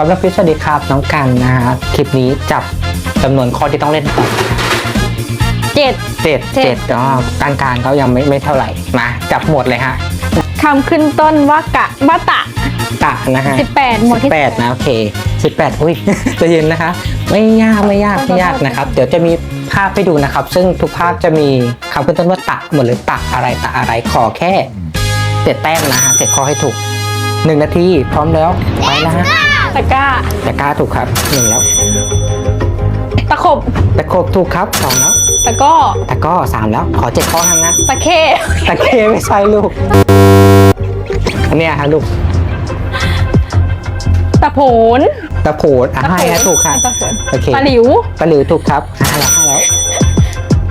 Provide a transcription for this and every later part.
ครับนักฟิชสวัสดีครับน้องกันนะฮะคลิปนี้จับจำนวนข้อที่ต้องเล่นก่อนเจ็ดเจ็ดเจ็ดเจ็ดอ๋อกลางกลางๆเขายังไม่ไม่เท่าไหร่มาจับหมดเลยฮะคำขึ้นต้นว่ากะว่าตะตะนะฮะสิบแปดหมวดที่แปดนะโอเคสิบแปดอุ้ยใจะเย็นนะคะ ไม่ยากไม่ยากไม่ยากนะครับ เดี๋ยวจะมีภาพให้ดูนะครับ ซึ่งทุกภาพจะมีคำขึ้นต้นว่าตะหมดเลยตะอะไรตะอะไรขอแค่เจ็ดแต้มนะฮะเจ็ดข้อให้ถูกหนึ่งนาทีพร้อมแล้วไปนะฮะ ตะกร้า ตะกร้าถูกครับหนึ่งแล้ว ตะขบ ตะโคบถูกครับสองแล้ว ตะกร้อ ตะกร้อสามแล้ว ขอเจ็ดข้อทั้งนะตะเข้ ตะเคไม่ใช่ลูก อันเนี้ยฮะลูก ตะโผน ตะโผดอะให้ฮะถูกค่ะ ตะโผนโอเค ตะหลิว ตะหลิวถูกครับห้าแล้วห้าแล้ว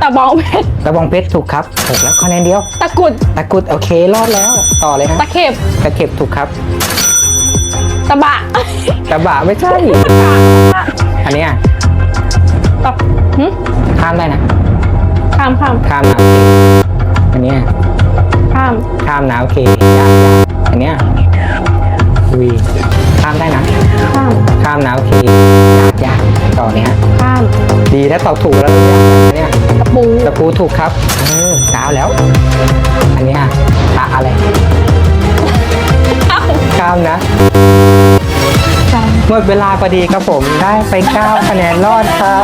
ตะบองเพชร ตะบองเพชรถูกครับหกแล้วคะแนนเดียว ตะกรุด ตะกรุดโอเครอดแล้ว ต่อเลยฮะตะเข็บ ตะเข็บถูกครับ ตะบะ ตะบะไม่ใช่ อันเนี้ยตะหึข้ามได้นะข้ามข้ามข้ามนะโอเคอันเนี้ยข้ามข้ามนะโอเคยากยากอันเนี้ยวีข้ามได้นะ ข้ามข้ามนะโอเคยากยากต่อเนี้ย ข้ามดีถ้าตอบถูกแล้วเนี่ยตะปูตะปูถูกครับเออเก้าแล้ว อันเนี้ยตะอะไรข้ามข้ามนะข้าม หมดเวลาพอดีครับผมได้ไป 9 คะแนนรอดค่ะ